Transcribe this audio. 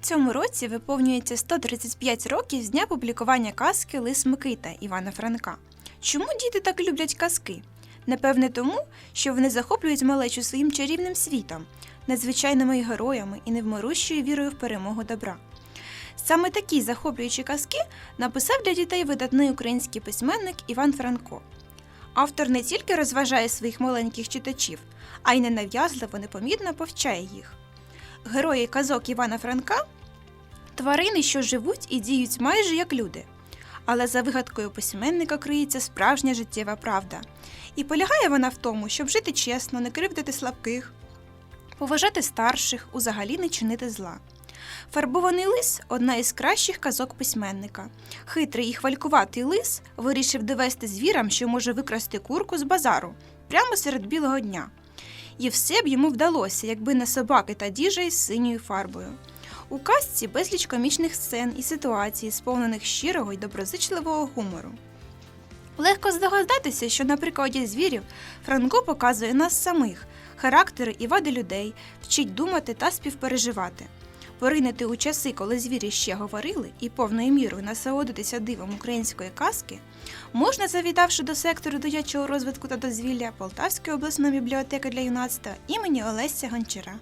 цьому році виповнюється 135 років з дня публікування казки Лис Микита Івана Франка. Чому діти так люблять казки? Напевне, тому, що вони захоплюють малечу своїм чарівним світом, надзвичайними героями і невмирущою вірою в перемогу добра. Саме такі захоплюючі казки написав для дітей видатний український письменник Іван Франко. Автор не тільки розважає своїх маленьких читачів, а й ненав'язливо непомітно повчає їх. Герої казок Івана Франка тварини, що живуть і діють майже як люди. Але за вигадкою письменника криється справжня життєва правда. І полягає вона в тому, щоб жити чесно, не кривдити слабких, поважати старших, узагалі не чинити зла. Фарбований лис одна із кращих казок письменника. Хитрий і хвалькуватий лис вирішив довести звірам, що може викрасти курку з базару прямо серед білого дня. І все б йому вдалося, якби не собаки та діжа із синьою фарбою. У казці безліч комічних сцен і ситуацій, сповнених щирого й доброзичливого гумору. Легко здогадатися, що на прикладі звірів Франко показує нас самих, характери і вади людей, вчить думати та співпереживати. Поринити у часи, коли звірі ще говорили, і повною мірою насолодитися дивом української казки, можна завітавши до сектору дитячого розвитку та дозвілля Полтавської обласної бібліотеки для юнацтва імені Олеся Гончара.